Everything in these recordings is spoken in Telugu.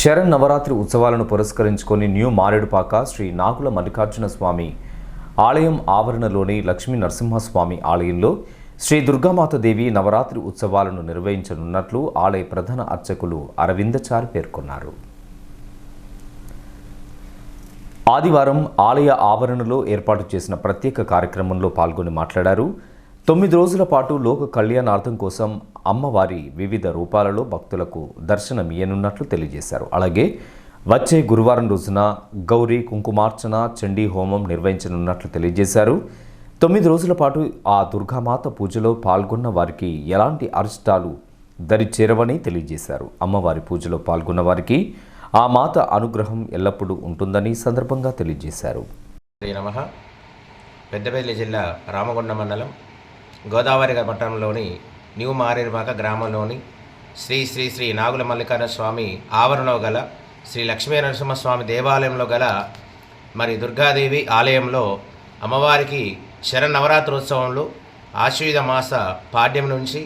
శరణ్ నవరాత్రి ఉత్సవాలను పురస్కరించుకొని న్యూ మారేడుపాక శ్రీ నాగుల మల్లికార్జున స్వామి ఆలయం ఆవరణలోని లక్ష్మీ నరసింహస్వామి ఆలయంలో శ్రీ దుర్గామాత దేవి నవరాత్రి ఉత్సవాలను నిర్వహించనున్నట్లు ఆలయ ప్రధాన అర్చకులు అరవిందచారి పేర్కొన్నారు. ఆదివారం ఆలయ ఆవరణలో ఏర్పాటు చేసిన ప్రత్యేక కార్యక్రమంలో పాల్గొని మాట్లాడారు తొమ్మిది రోజుల పాటు లోక కళ్యాణార్థం కోసం అమ్మవారి వివిధ రూపాలలో భక్తులకు దర్శనం దర్శనమియ్యనున్నట్లు తెలియజేశారు. అలాగే వచ్చే గురువారం రోజున గౌరీ కుంకుమార్చన చండీ హోమం నిర్వహించనున్నట్లు తెలియజేశారు. తొమ్మిది రోజుల పాటు ఆ దుర్గామాత పూజలో పాల్గొన్న వారికి ఎలాంటి అరిష్టాలు దరి చేరవని తెలియజేశారు. అమ్మవారి పూజలో పాల్గొన్న వారికి ఆ మాత అనుగ్రహం ఎల్లప్పుడూ ఉంటుందని సందర్భంగా తెలియజేశారు. నమ. పెద్దపల్లి జిల్లా రామగుండ మండలం గోదావరి పట్టణంలోని న్యూ మారేరుమాక గ్రామంలోని శ్రీ శ్రీ శ్రీ నాగుల మల్లికార్జున స్వామి ఆవరణలో గల శ్రీ లక్ష్మీ నరసింహస్వామి దేవాలయంలో గల మరి దుర్గాదేవి ఆలయంలో అమ్మవారికి శరన్నవరాత్రోత్సవంలో ఆశ్వయుధ మాస పాడ్యం నుంచి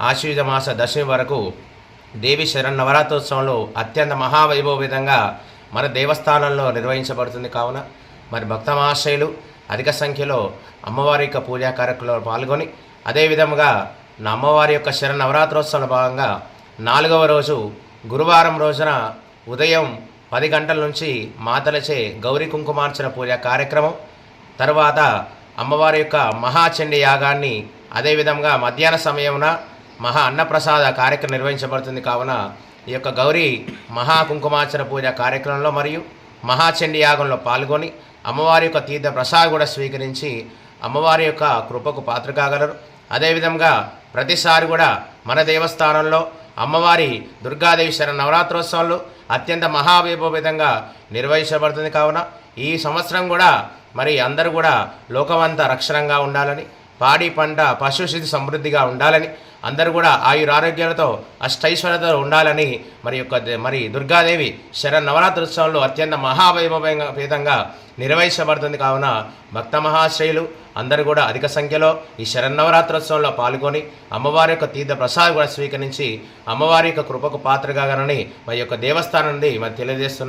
ఆశ్వయుధ మాస దశమి వరకు దేవి శరన్నవరాత్రోత్సవంలో అత్యంత మహావైభవితంగా మన దేవస్థానంలో నిర్వహించబడుతుంది కావున మరి భక్తమాశయులు అధిక సంఖ్యలో అమ్మవారి యొక్క పూజా కార్యక్రమంలో పాల్గొని అదేవిధముగా నా అమ్మవారి యొక్క శర శరన్నవరాత్రోత్సవంలో భాగంగా నాలుగవ రోజు గురువారం రోజున ఉదయం పది గంటల నుంచి మాతలచే గౌరీ కుంకుమార్చన పూజా కార్యక్రమం తర్వాత అమ్మవారి యొక్క మహాచండి యాగాన్ని అదేవిధంగా మధ్యాహ్న సమయమున మహా అన్నప్రసాద కార్యక్రమం నిర్వహించబడుతుంది. కావున ఈ యొక్క గౌరీ మహా కుంకుమార్చన పూజ కార్యక్రమంలో మరియు మహాచండి యాగంలో పాల్గొని అమ్మవారి యొక్క తీర్థ ప్రసాద్ కూడా స్వీకరించి అమ్మవారి యొక్క కృపకు పాత్ర కాగలరు అదేవిధంగా ప్రతిసారి కూడా మన దేవస్థానంలో అమ్మవారి దుర్గాదేవి శరణ నవరాత్రోత్సవాలు అత్యంత మహావైభవిధంగా నిర్వహించబడుతుంది కావున ఈ సంవత్సరం కూడా మరి అందరూ కూడా లోకమంతా రక్షణంగా ఉండాలని పాడి పంట పశుశితి సమృద్ధిగా ఉండాలని అందరూ కూడా ఆయురారోగ్యాలతో అష్టైశ్వర్యతో ఉండాలని మరి యొక్క దే- మరి దుర్గాదేవి శరణ్ నవరాత్రోత్సవంలో అత్యంత మహావైభవంగా నిర్వహించబడుతుంది కావున భక్త మహాశ్రయులు అందరూ కూడా అధిక సంఖ్యలో ఈ శరన్నవరాత్రోత్సవంలో పాల్గొని అమ్మవారి యొక్క తీర్థ ప్రసాద్ కూడా స్వీకరించి అమ్మవారి యొక్క కృపకు పాత్రగానని మరి యొక్క దేవస్థానం నుండి మరి తెలియజేస్తున్నారు.